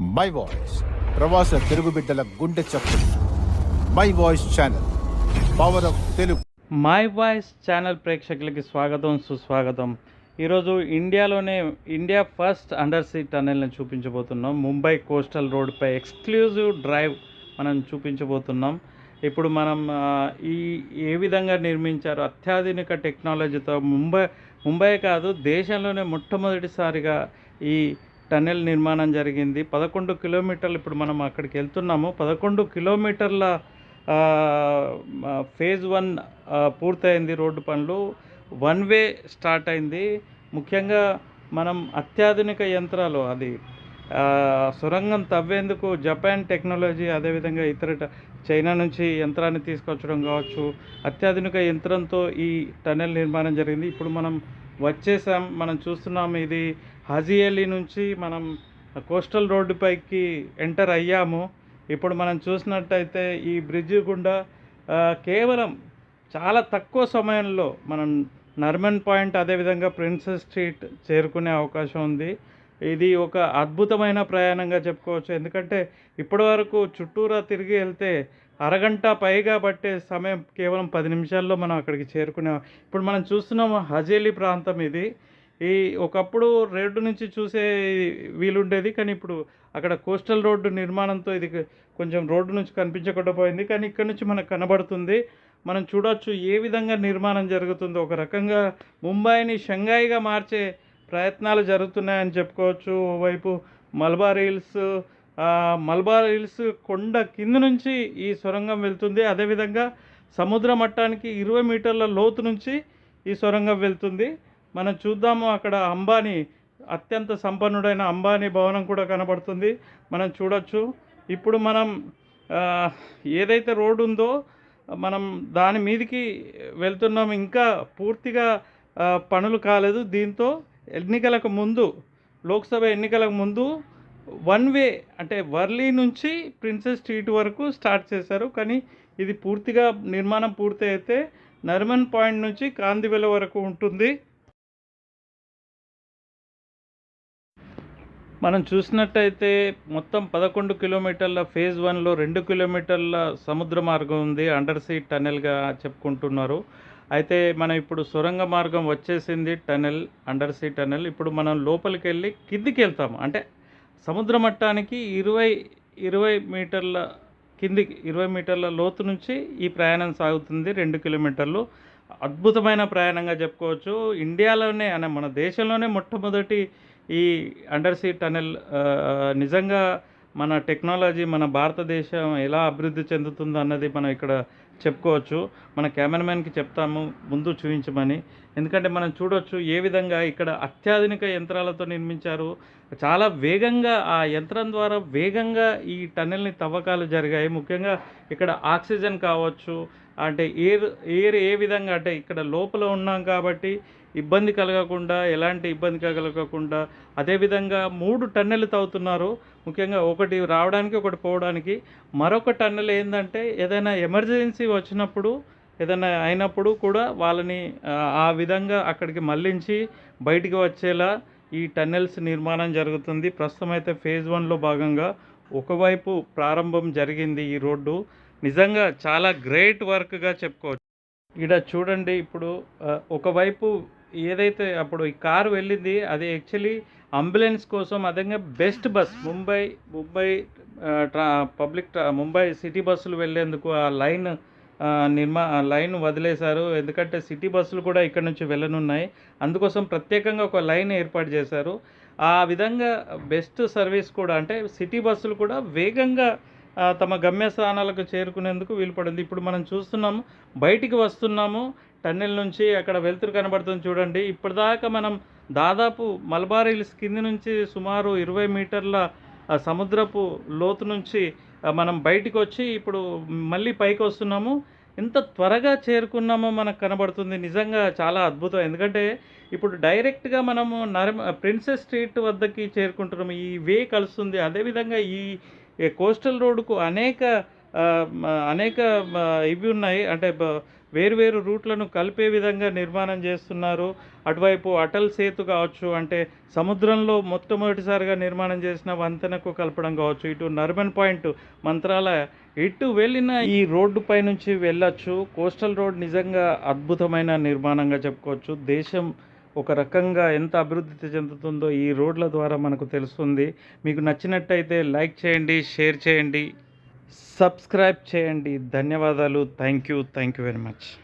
My voice ప్రవాస తెలుగు బిడ్డల గుండె చప్పుడు. My voice channel power of Telugu my voice channel ప్రేక్షకులకి స్వాగతం సుస్వాగతం. ఈరోజు ఇండియాలోనే ఇండియా ఫస్ట్ అండర్ సీ టన్నెల్ని చూపించబోతున్నాం. ముంబై కోస్టల్ రోడ్పై ఎక్స్క్లూజివ్ డ్రైవ్ మనం చూపించబోతున్నాం. ఇప్పుడు మనం ఈ ఏ విధంగా నిర్మించారు అత్యాధునిక టెక్నాలజీతో ముంబై ముంబై కాదు దేశంలోనే మొట్టమొదటిసారిగా ఈ టన్నెల్ నిర్మాణం జరిగింది. పదకొండు కిలోమీటర్లు ఇప్పుడు మనం అక్కడికి వెళ్తున్నాము. పదకొండు కిలోమీటర్ల ఫేజ్ వన్ పూర్తయింది రోడ్డు పనులు. వన్ వే స్టార్ట్ అయింది. ముఖ్యంగా మనం అత్యాధునిక యంత్రాలు అది సొరంగం తవ్వేందుకు జపాన్ టెక్నాలజీ అదేవిధంగా ఇతర చైనా నుంచి యంత్రాన్ని తీసుకొచ్చడం కావచ్చు. అత్యాధునిక యంత్రంతో ఈ టనెల్ నిర్మాణం జరిగింది. ఇప్పుడు మనం వచ్చేసాం. మనం చూస్తున్నాం ఇది హజియలీ నుంచి మనం కోస్టల్ రోడ్డుపైకి ఎంటర్ అయ్యాము. ఇప్పుడు మనం చూసినట్టయితే ఈ బ్రిడ్జి గుండా కేవలం చాలా తక్కువ సమయంలో మనం నర్మన్ పాయింట్ అదేవిధంగా ప్రిన్సెస్ స్ట్రీట్ చేరుకునే అవకాశం ఉంది. ఇది ఒక అద్భుతమైన ప్రయాణంగా చెప్పుకోవచ్చు. ఎందుకంటే ఇప్పటివరకు చుట్టూరా తిరిగి వెళ్తే అరగంట పైగా పట్టే సమయం కేవలం పది నిమిషాల్లో మనం అక్కడికి చేరుకునే ఇప్పుడు మనం చూస్తున్నాం హజేలి ప్రాంతం ఇది. ఈ ఒకప్పుడు రోడ్డు నుంచి చూసే వీలుండేది కానీ ఇప్పుడు అక్కడ కోస్టల్ రోడ్డు నిర్మాణంతో ఇది కొంచెం రోడ్డు నుంచి కనిపించకుండా పోయింది కానీ ఇక్కడ నుంచి మనకు కనబడుతుంది. మనం చూడవచ్చు ఏ విధంగా నిర్మాణం జరుగుతుందో. ఒక రకంగా ముంబైని షంఘాయిగా మార్చే ప్రయత్నాలు జరుగుతున్నాయని చెప్పుకోవచ్చు. ఓవైపు మల్బార్ హిల్స్ మల్బార్ హిల్స్ కొండ కింద నుంచి ఈ సొరంగం వెళ్తుంది. అదేవిధంగా సముద్ర మట్టానికి ఇరవై మీటర్ల లోతు నుంచి ఈ సొరంగం వెళ్తుంది. మనం చూద్దాము అక్కడ అంబానీ అత్యంత సంపన్నుడైన అంబానీ భవనం కూడా కనబడుతుంది. మనం చూడొచ్చు. ఇప్పుడు మనం ఏదైతే రోడ్డు ఉందో మనం దాని మీదికి వెళ్తున్నాం. ఇంకా పూర్తిగా పనులు కాలేదు. దీంతో ఎన్నికలకు ముందు లోక్సభ ఎన్నికలకు ముందు వన్ వే అంటే వర్లీ నుంచి ప్రిన్సెస్ స్ట్రీట్ వరకు స్టార్ట్ చేశారు. కానీ ఇది పూర్తిగా నిర్మాణం పూర్తి అయితే నర్మన్ పాయింట్ నుంచి కాందివెల వరకు ఉంటుంది. మనం చూసినట్టయితే మొత్తం పదకొండు కిలోమీటర్ల ఫేజ్ వన్లో రెండు కిలోమీటర్ల సముద్ర మార్గం ఉంది. అండర్ సీ టనెల్గా చెప్పుకుంటున్నారు. అయితే మనం ఇప్పుడు సొరంగ మార్గం వచ్చేసింది టనెల్ అండర్ సీ టనెల్ ఇప్పుడు మనం లోపలికి వెళ్ళి కిందికి వెళ్తాము. అంటే సముద్ర మట్టానికి ఇరవై ఇరవై మీటర్ల కిందికి ఇరవై మీటర్ల లోతు నుంచి ఈ ప్రయాణం సాగుతుంది రెండు కిలోమీటర్లు. అద్భుతమైన ప్రయాణంగా చెప్పుకోవచ్చు. ఇండియాలోనే అనే మన దేశంలోనే మొట్టమొదటి ఈ అండర్ సీ టనెల్ నిజంగా మన టెక్నాలజీ మన భారతదేశం ఎలా అభివృద్ధి చెందుతుందో అన్నది మనం ఇక్కడ చెప్పుకోవచ్చు. మన కెమెరామెన్కి చెప్తాము ముందు చూపించమని. ఎందుకంటే మనం చూడొచ్చు ఏ విధంగా ఇక్కడ అత్యాధునిక యంత్రాలతో నిర్మించారు. చాలా వేగంగా ఆ యంత్రం ద్వారా వేగంగా ఈ టన్నెల్ని తవ్వకాలు జరిగాయి. ముఖ్యంగా ఇక్కడ ఆక్సిజన్ కావచ్చు అంటే ఎయిర్ ఎయిర్ ఏ విధంగా అంటే ఇక్కడ లోపల ఉన్నాం కాబట్టి ఇబ్బంది కలగకుండా ఎలాంటి ఇబ్బంది కలగకుండా అదేవిధంగా మూడు టన్నెలు తవ్వుతున్నారు. ముఖ్యంగా ఒకటి రావడానికి ఒకటి పోవడానికి. మరొక టన్నెల్ ఏంటంటే ఏదైనా ఎమర్జెన్సీ వచ్చినప్పుడు ఏదైనా అయినప్పుడు కూడా వాళ్ళని ఆ, విధంగా అక్కడికి మళ్ళించి బయటికి వచ్చేలా ఈ టన్నెల్స్ నిర్మాణం జరుగుతుంది. ప్రస్తుతం అయితే ఫేజ్ వన్లో భాగంగా ఒకవైపు ప్రారంభం జరిగింది ఈ రోడ్డు. నిజంగా చాలా గ్రేట్ వర్క్గా చెప్పుకోవచ్చు. ఇక్కడ చూడండి ఇప్పుడు ఒకవైపు ఏదైతే అప్పుడు ఈ కారు వెళ్ళింది అది యాక్చువల్లీ అంబులెన్స్ కోసం అదేవిధంగా బెస్ట్ బస్. ముంబై ముంబై ట్రా పబ్లిక్ ట్రా ముంబై సిటీ బస్సులు వెళ్ళేందుకు ఆ లైన్ నిర్మా లైన్ వదిలేశారు. ఎందుకంటే సిటీ బస్సులు కూడా ఇక్కడ నుంచి వెళ్ళనున్నాయి. అందుకోసం ప్రత్యేకంగా ఒక లైన్ ఏర్పాటు చేశారు. ఆ విధంగా బెస్ట్ సర్వీస్ కూడా అంటే సిటీ బస్సులు కూడా వేగంగా తమ గమ్యస్థానాలకు చేరుకునేందుకు వీలుపడింది. ఇప్పుడు మనం చూస్తున్నాము బయటికి వస్తున్నాము. టన్నెల్ నుంచి అక్కడ వెలుతురు కనబడుతుంది చూడండి. ఇప్పటిదాకా మనం దాదాపు మలబార్ హిల్స్ కింది నుంచి సుమారు ఇరవై మీటర్ల సముద్రపు లోతు నుంచి మనం బయటికి వచ్చి ఇప్పుడు మళ్ళీ పైకి వస్తున్నాము ఎంత త్వరగా చేరుకున్నామో మనకు కనబడుతుంది. నిజంగా చాలా అద్భుతం. ఎందుకంటే ఇప్పుడు డైరెక్ట్గా మనము నర్మ ప్రిన్సెస్ స్ట్రీట్ వద్దకి చేరుకుంటున్నాము. ఈ వే కలుస్తుంది. అదేవిధంగా ఈ కోస్టల్ రోడ్డుకు అనేక అనేక ఇవి ఉన్నాయి. అంటే వేరువేరు రూట్లను కలిపే విధంగా నిర్మాణం చేస్తున్నారు. అటువైపు అటల్ సేతు కావచ్చు అంటే సముద్రంలో మొట్టమొదటిసారిగా నిర్మాణం చేసిన వంతెనకు కలపడం కావచ్చు ఇటు నర్మన్ పాయింట్ మంత్రాలయ. ఇటు వెళ్ళిన ఈ రోడ్డు పై నుంచి వెళ్ళొచ్చు. కోస్టల్ రోడ్ నిజంగా అద్భుతమైన నిర్మాణంగా చెప్పుకోవచ్చు. దేశం ఒక రకంగా ఎంత అభివృద్ధి చెందుతుందో ఈ రోడ్ల ద్వారా మనకు తెలుస్తుంది. మీకు నచ్చినట్టయితే లైక్ చేయండి షేర్ చేయండి. సబ్స్క్రైబ్ చేయండి. ధన్యవాదాలు. Thank you. Thank you very much.